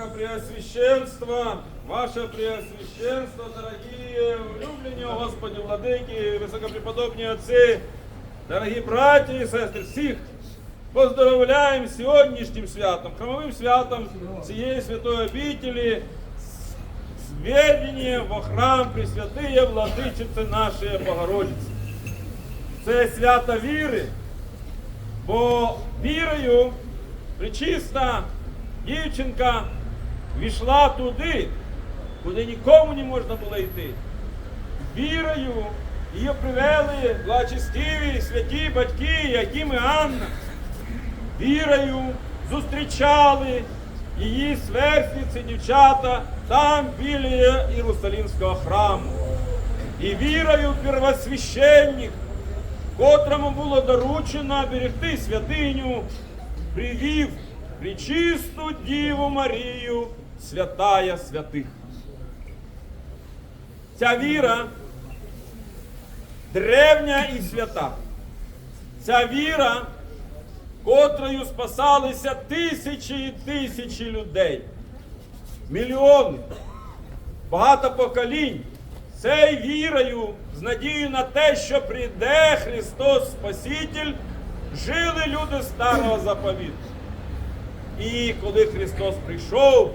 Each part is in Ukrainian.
Высокопреосвященство, Ваше Преосвященство, дорогие влюблені у Господі владики, високопреподобні отці, дорогі браті і сестри, всіх поздравляємо сьогоднішнім святом, храмовим святом цієї святої обителі, з введення во храм Пресвятиє Владичиці нашої Богородиці. Це свято віри, бо вірою причиста дівчинка війшла туди, куди нікому не можна було йти. Вірою її привели благочестиві святі батьки, Яким і Анна. Вірою зустрічали її сверстниці, дівчата там біля Єрусалимського храму. І вірою первосвященник, котрому було доручено берегти святиню, привів причисту Діву Марію, святая святих. Ця віра древня і свята. Ця віра, котрою спасалися тисячі і тисячі людей, мільйони, багато поколінь. Цією вірою, з надією на те, що прийде Христос Спаситель, жили люди старого заповіту. І коли Христос прийшов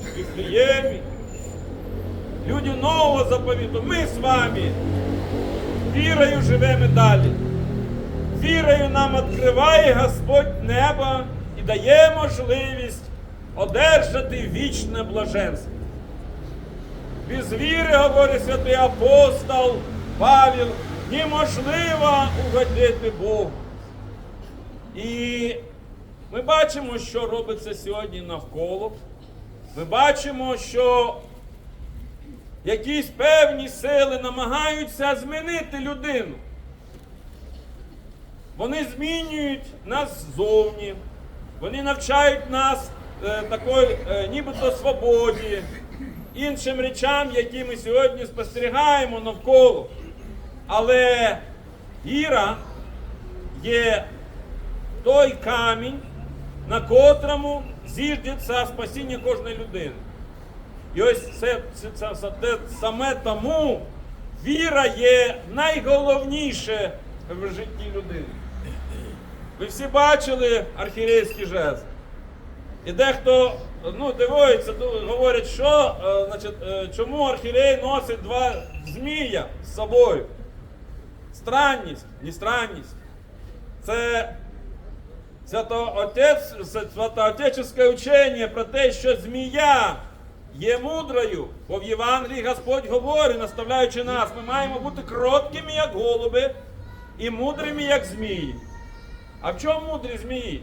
в Віфлеємі, люди нового заповіту, ми з вами вірою живемо далі. Вірою нам відкриває Господь небо і дає можливість одержати вічне блаженство. Без віри, говорить святий апостол Павел, неможливо угодити Богу. І ми бачимо, що робиться сьогодні навколо. Ми бачимо, що якісь певні сили намагаються змінити людину. Вони змінюють нас ззовні, вони навчають нас е, такої е, нібито свободі, іншим речам, які ми сьогодні спостерігаємо навколо. Але віра є той камінь, на котрому зіждеться спасіння кожної людини. І ось це, це, це, це те- саме тому віра є найголовніше в житті людини. Ви всі бачили архірейський жезл. І дехто ну, дивується, говорять, що е, значить, е, чому архірей носить два змія з собою. Странність, не странність. Це святоотець, святоотечеське про те, що змія є мудрою, бо в Євангелії Господь говорить, наставляючи нас, ми маємо бути кроткими, як голуби, і мудрими, як змії. А в чому мудрі змії?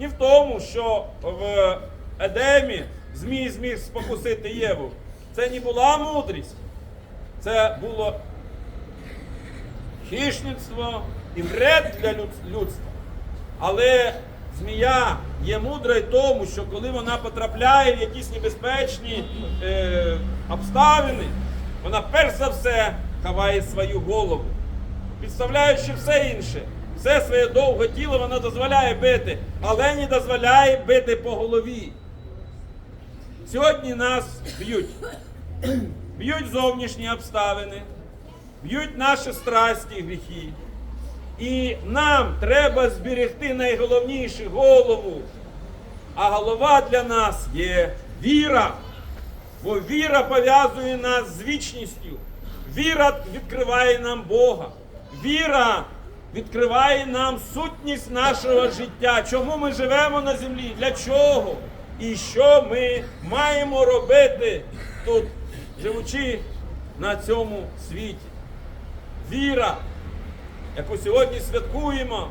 Не в тому, що в Едемі змій зміг спокусити Єву. Це не була мудрість. Це було хищництво і вред для людства. Але змія є мудра й тому, що коли вона потрапляє в якісь небезпечні е, обставини, вона перш за все ховає свою голову, підставляючи все інше. Все своє довге тіло вона дозволяє бити, але не дозволяє бити по голові. Сьогодні нас б'ють. Б'ють зовнішні обставини, б'ють наші страсті гріхи. І нам треба зберегти найголовніше голову. А голова для нас є віра. Бо віра пов'язує нас з вічністю. Віра відкриває нам Бога. Віра відкриває нам сутність нашого життя. Чому ми живемо на землі? Для чого? І що ми маємо робити тут, живучи на цьому світі? Віра яку сьогодні святкуємо,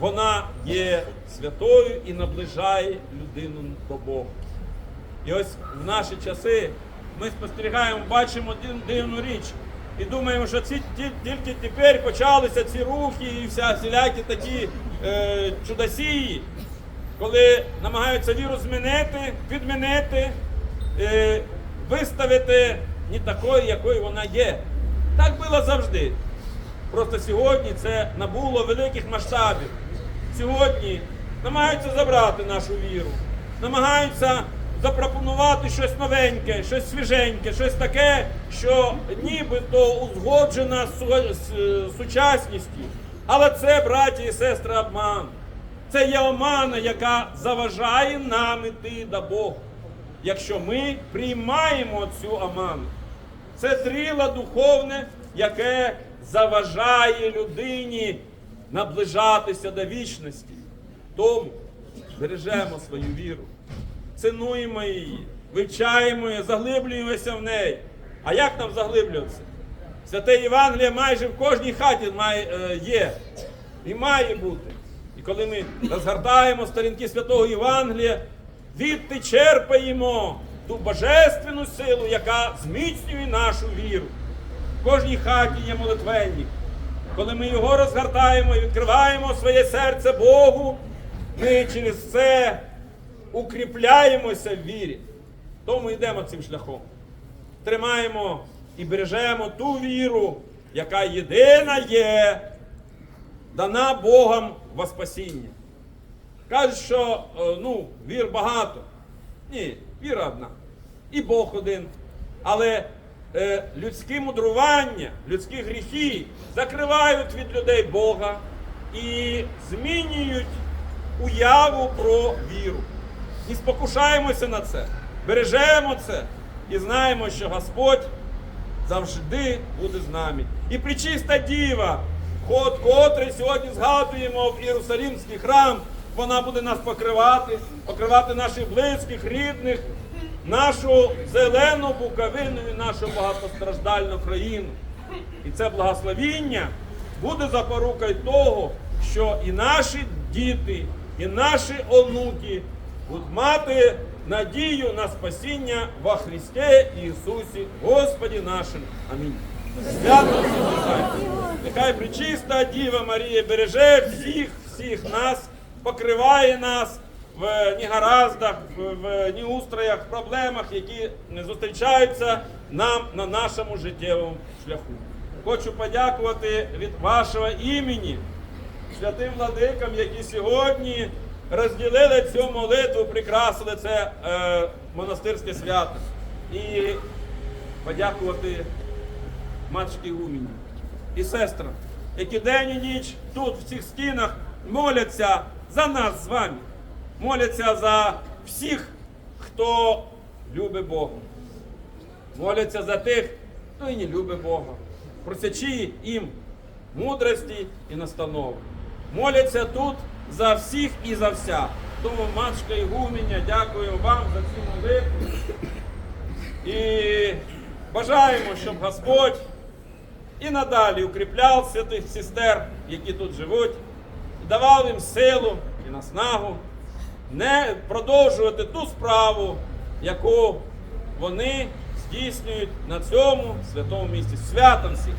вона є святою і наближає людину до Бога. І ось в наші часи ми спостерігаємо, бачимо дивну річ. І думаємо, що ці, ті- тільки тепер почалися ці рухи і вся, всілякі такі е, чудосії, коли намагаються віру змінити, підмінити, е, виставити не такою, якою вона є. Так було завжди. Просто сьогодні це набуло великих масштабів. Сьогодні намагаються забрати нашу віру, намагаються запропонувати щось новеньке, щось свіженьке, щось таке, що нібито узгоджено з, е, сучасністю. Але це, браті і сестри, обман. Це є омана, яка заважає нам іти до Бога. Якщо ми приймаємо цю оману. Це тріло духовне, яке заважає людині наближатися до вічності. Тому бережемо свою віру, цінуємо її, вивчаємо її, заглиблюємося в неї. А як нам заглиблюватися? Святе Євангеліє майже в кожній хаті має, е, є і має бути. І коли ми розгортаємо сторінки святого Євангелія, відти черпаємо ту божественну силу, яка зміцнює нашу віру. Кожній хаті є молитвенник. Коли ми його розгортаємо і відкриваємо своє серце Богу, ми через це укріпляємося в вірі. Тому йдемо цим шляхом. Тримаємо і бережемо ту віру, яка єдина є, дана Богом во спасіння. Кажуть, що е, ну, вір багато. Ні, віра одна. І Бог один. Але людські мудрування, людські гріхи закривають від людей Бога і змінюють уяву про віру. І спокушаємося на це, бережемо це і знаємо, що Господь завжди буде з нами. І причиста діва, котрий сьогодні згадуємо в Єрусалимський храм, вона буде нас покривати, покривати наших близьких, рідних, нашу зелену буковину і нашу багатостраждальну країну. І це благословіння буде запорукою того, що і наші діти, і наші онуки будуть мати надію на спасіння во Христе Ісусі, Господі нашим. Амінь. Свято. Нехай причиста Діва Марія береже всіх, всіх нас, покриває нас в негараздах, в, в неустроях, проблемах, які зустрічаються нам на нашому життєвому шляху. Хочу подякувати від вашого імені святим владикам, які сьогодні розділили цю молитву, прикрасили це е, монастирське свято. І подякувати матушки Гуміні і сестрам, які день і ніч тут, в цих стінах, моляться за нас з вами, моляться за всіх, хто любить Бога. Моляться за тих, хто і не любить Бога, просячи їм мудрості і настанови. Моляться тут за всіх і за вся. Тому, матушка Ігуменя, дякую вам за цю молитву. І бажаємо, щоб Господь і надалі укріпляв святих сестер, які тут живуть, і давав їм силу і наснагу не продовжувати ту справу, яку вони здійснюють на цьому святому місці. Святом всіх!